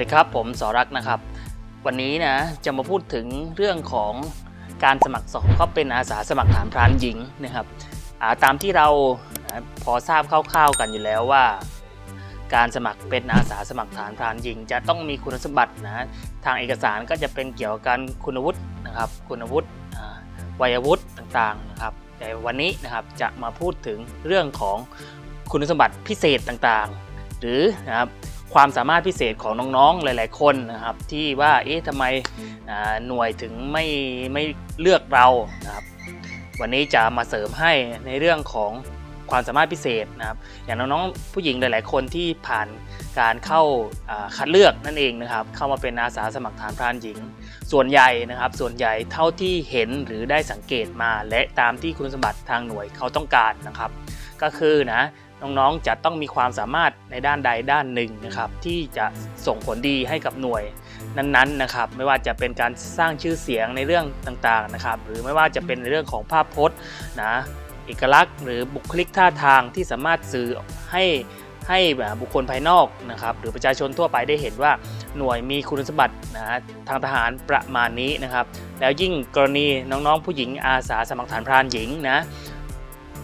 สดีครับ ผมสรักนะครับ วันนี้นะจะมาพูดถึงเรื่องของการสมัครสอบเข้าเป็นอาสาสมัครฐานพรานหญิงนะครับาตามที่เราพอทราบคร่าวๆกันอยู่แล้วว่า การสมัครเป็นอาสาสมัครฐานพรานหญิง จะต้องมีคุณสมบัตินะทางเอกสารก็จะเป็นเกี่ยวกับการคุณวุฒินะครับ คุณวุฒิวัยวุฒิต่างๆนะครับแต่วันนี้นะครับจะมาพูดถึงเรื่องของคุณสมบัติพิเศษต่างๆ หรือนะครับ ความสามารถพิเศษของน้องๆหลาย ๆ คนนะครับ ที่ว่าเอ๊ะทำไมหน่วยถึงไม่ไม่เลือกเรานะครับ วันนี้จะมาเสริมให้ในเรื่องของความสามารถพิเศษนะครับ อย่างน้องๆผู้หญิงหลาย ๆ คนที่ผ่านการเข้าคัดเลือกนั่นเองนะครับ เข้ามาเป็นอาสาสมัครฐานพรานหญิง ส่วนใหญ่นะครับ ส่วนใหญ่เท่าที่เห็นหรือได้สังเกตมา และตามที่คุณสมบัติทางหน่วยเขาต้องการนะครับ ก็คือนะ น้องๆจะต้องมีความสามารถในด้านใดด้านหนึ่งนะครับที่จะส่งผลดีให้กับหน่วยนั้นๆนะครับไม่ว่าจะเป็นการสร้างชื่อเสียงในเรื่องต่างๆนะครับหรือไม่ว่าจะเป็นในเรื่องของภาพพจน์นะเอกลักษณ์ หรือบุคลิกท่าทางที่สามารถสื่อให้ให้แบบบุคคลภายนอกนะครับหรือประชาชนทั่วไปได้เห็นว่าหน่วยมีคุณสมบัตินะทางทหารประมาณนี้นะครับ แล้วยิ่งกรณีน้องๆผู้หญิงอาสาสมัครฐานพรานหญิงนะ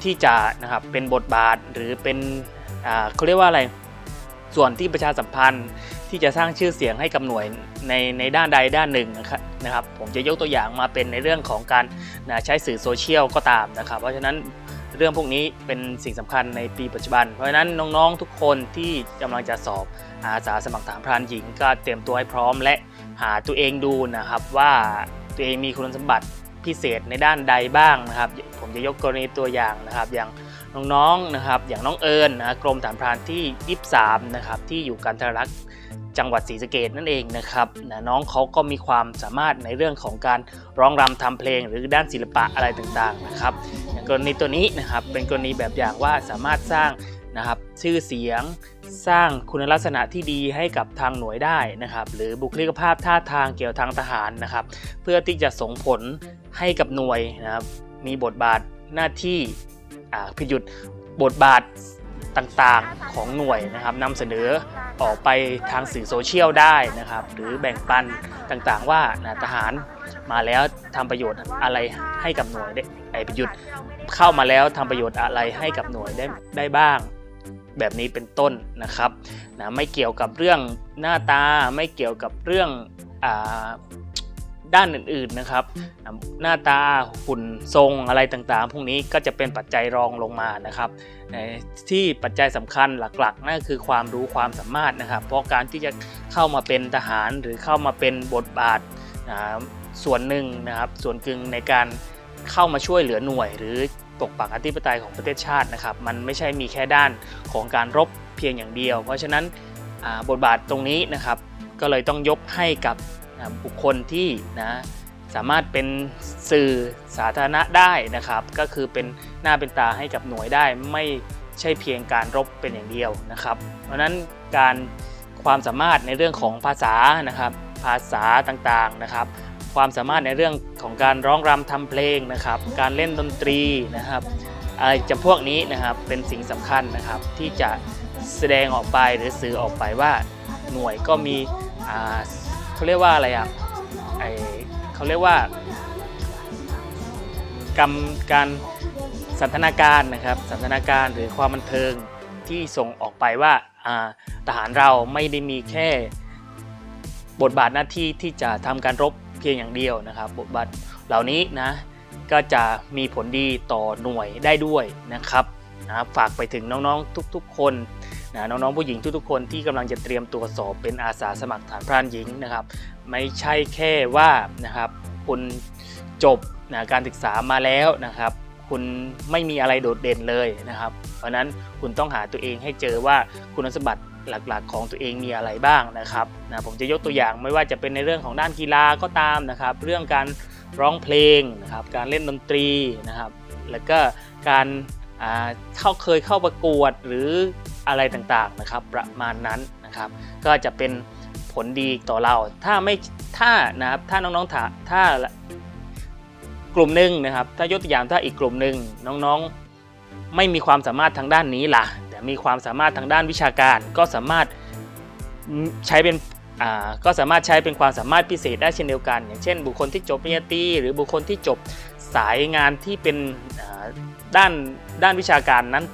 ที่จะนะครับเป็นบทบาทหรือเป็นอ่าเขาเรียกว่าอะไรส่วนที่ประชาสัมพันธ์ที่จะสร้างชื่อเสียงให้กับหน่วยในในด้านใดด้านหนึ่งนะครับนะครับผมจะยกตัวอย่างมาเป็นในเรื่องของการนะใช้สื่อโซเชียลก็ตามนะครับ เพราะฉะนั้นเรื่องพวกนี้เป็นสิ่งสำคัญในปีปัจจุบัน เพราะฉะนั้นน้องๆทุกคนที่กำลังจะสอบอาสาสมัครฐานพรานหญิง ก็เตรียมตัวให้พร้อมและหาตัวเองดูนะครับว่าตัวเองมีคุณสมบัติ พิเศษในด้านใดบ้างนะครับ ผมจะยกกรณีตัวอย่างนะครับ อย่างน้องๆนะครับ อย่างน้องเอิญนะกรมฐานพรานที่ 23 นะครับ ที่อยู่กันทรักษ์จังหวัดศรีสะเกดนั่นเองนะครับนะน้องเขาก็มีความสามารถในเรื่องของการร้องรำทำเพลง หรือด้านศิลปะอะไรต่างๆนะครับกรณีตัวนี้นะครับเป็นกรณีแบบอย่างว่าสามารถสร้าง นะครับชื่อเสียงสร้างคุณลักษณะที่ดีให้กับทางหน่วยได้นะครับหรือบุคลิกภาพท่าทางเกี่ยวทางทหารนะครับ เพื่อที่จะส่งผลให้กับหน่วยนะครับมีบทบาทหน้าที่อ่าพิยุดบทบาทต่างๆของหน่วยนะครับนำเสนอออกไปทางสื่อโซเชียลได้นะครับ หรือแบ่งปันต่างๆว่านะทหารมาแล้วทำประโยชน์อะไรให้กับหน่วยได้ไอประยุทธ์เข้ามาแล้วทำประโยชน์อะไรให้กับหน่วยได้ได้บ้าง แบบนี้เป็นต้นนะครับนะไม่เกี่ยวกับเรื่องหน้าตาไม่เกี่ยวกับเรื่องอด้านอื่นๆนะครับ หน้าตาหุ่นทรงอะไรต่างๆ พวกนี้ก็จะเป็นปัจจัยรองลงมานะครับ ที่ปัจจัยสำคัญหลักๆนั่นคือความรู้ความสามารถนะครับ เพราะการที่จะเข้ามาเป็นทหารหรือเข้ามาเป็นบทบาทส่วนหนึ่งนะครับ ส่วนกึ่งในการเข้ามาช่วยเหลือหน่วยหรือ ปกปักอธิปไตยของประเทศชาตินะครับ มันไม่ใช่มีแค่ด้านของการรบเพียงอย่างเดียว เพราะฉะนั้นบทบาทตรงนี้นะครับ ก็เลยต้องยกให้กับบุคคลที่นะสามารถเป็นสื่อสาธารณะได้นะครับ ก็คือเป็นหน้าเป็นตาให้กับหน่วยได้ ไม่ใช่เพียงการรบเป็นอย่างเดียวนะครับ เพราะนั้นการความสามารถในเรื่องของภาษานะครับ ภาษาต่างๆนะครับ ความสามารถในเรื่องของการร้องรำทำเพลงนะครับ การเล่นดนตรีนะครับอะไรจำพวกนี้นะครับเป็นสิ่งสำคัญนะครับ ที่จะแสดงออกไปหรือสื่อออกไปว่าหน่วยก็มีเขาเรียกว่าอะไรอะไอเขาเรียกว่ากรรมการสันทนาการนะครับสันทนาการหรือความบันเทิงที่ส่งออกไปว่าอ่าทหารเราไม่ได้มีแค่บทบาทหน้าที่ที่จะทำการรบ เพียงอย่างเดียวนะครับ บทบาทเหล่านี้นะก็จะมีผลดีต่อหน่วยได้ด้วยนะครับนะฝากไปถึงน้องๆทุกๆ คนนะน้องๆผู้หญิงทุกๆคนที่กำลังจะเตรียมตัวสอบเป็นอาสาสมัครฐานพรานหญิงนะครับ ไม่ใช่แค่ว่านะครับคุณจบนะการศึกษามาแล้วนะครับ คุณไม่มีอะไรโดดเด่นเลยนะครับ เพราะฉะนั้นคุณต้องหาตัวเองให้เจอว่าคุณสมบัติ หลักๆ ของตัวเองมีอะไรบ้างนะครับนะผมจะยกตัวอย่างไม่ว่าจะเป็นในเรื่องของด้านกีฬาก็ตามนะครับ เรื่องการร้องเพลงนะครับการเล่นดนตรีนะครับ แล้วก็การเข้าเคยเข้าประกวดหรืออะไรต่างๆนะครับ ประมาณนั้นนะครับ ก็จะเป็นผลดีต่อเราถ้าไม่ถ้านะครับถ้าน้องๆถ้าถ้ากลุ่มหนึ่งนะครับ ถ้ายกตัวอย่างถ้าอีกกลุ่มหนึ่งน้องๆ ไม่มีความสามารถทางด้านนี้ล่ะ แต่มีความสามารถทางด้านวิชาการ ก็สามารถใช้เป็นก็สามารถใช้เป็นความสามารถพิเศษได้เช่นเดียวกัน อย่างเช่น บุคคลที่จบปริญญาตรีหรือบุคคลที่จบสายงานที่เป็นด้านด้านวิชาการนั้น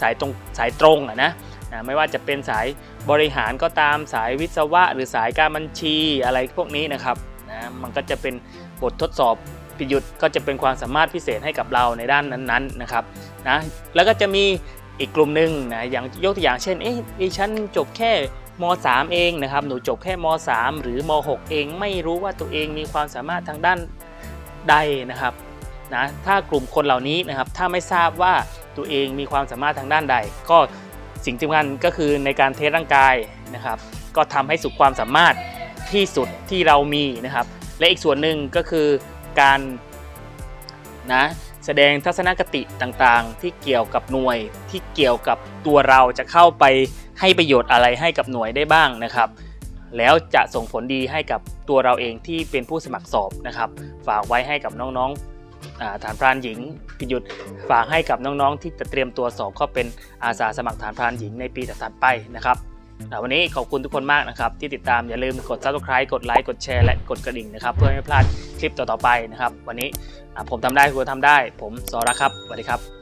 สายตรงสายตรงอะนะไม่ว่าจะเป็นสายบริหารก็ตามสายวิศวะ หรือสายการบัญชีอะไรพวกนี้นะครับนะมันก็จะเป็นบททดสอบพิยุทธ์ก็จะเป็นความสามารถพิเศษให้กับเราในด้านนั้นๆนะครับนะแล้วก็จะมี อีกกลุ่มหนึ่งนะอย่างยกตัวอย่างเช่นเอ๊ะดิฉันจบแค่ม .3 เองนะครับหนูจบแค่ม .3 หรือม .6 เองไม่รู้ว่าตัวเองมีความสามารถทางด้านใดนะครับนะถ้ากลุ่มคนเหล่านี้นะครับถ้าไม่ทราบว่าตัวเองมีความสามารถทางด้านใด ก็สิ่งสำคัญก็คือในการเทสร่างกายนะครับ ก็ทำให้สุดความสามารถที่สุดที่เรามีนะครับ และอีกส่วนหนึ่งก็คือการนะ แสดงทัศนคติต่างๆ ที่เกี่ยวกับหน่วยที่เกี่ยวกับตัวเราจะเข้าไปให้ประโยชน์อะไรให้กับหน่วยได้บ้างนะครับ แล้วจะส่งผลดีให้กับตัวเราเองที่เป็นผู้สมัครสอบนะครับ ฝากไว้ให้กับน้องๆฐานพรานหญิงพิยุทธ์ฝากให้กับน้องๆ ที่จะเตรียมตัวสอบเข้าเป็นอาสาสมัครฐานพรานหญิงในปีถัดไปนะครับวันนี้ขอบคุณทุกคนมากนะครับ ที่ติดตามอย่าลืมกด subscribe กดไลค์กดแชร์และกดกระดิ่งนะครับ เพื่อไม่พลาด คลิปต่อๆไปนะครับ วันนี้ผมทำได้คุณทำได้ ผมสอรักครับสวัสดีครับ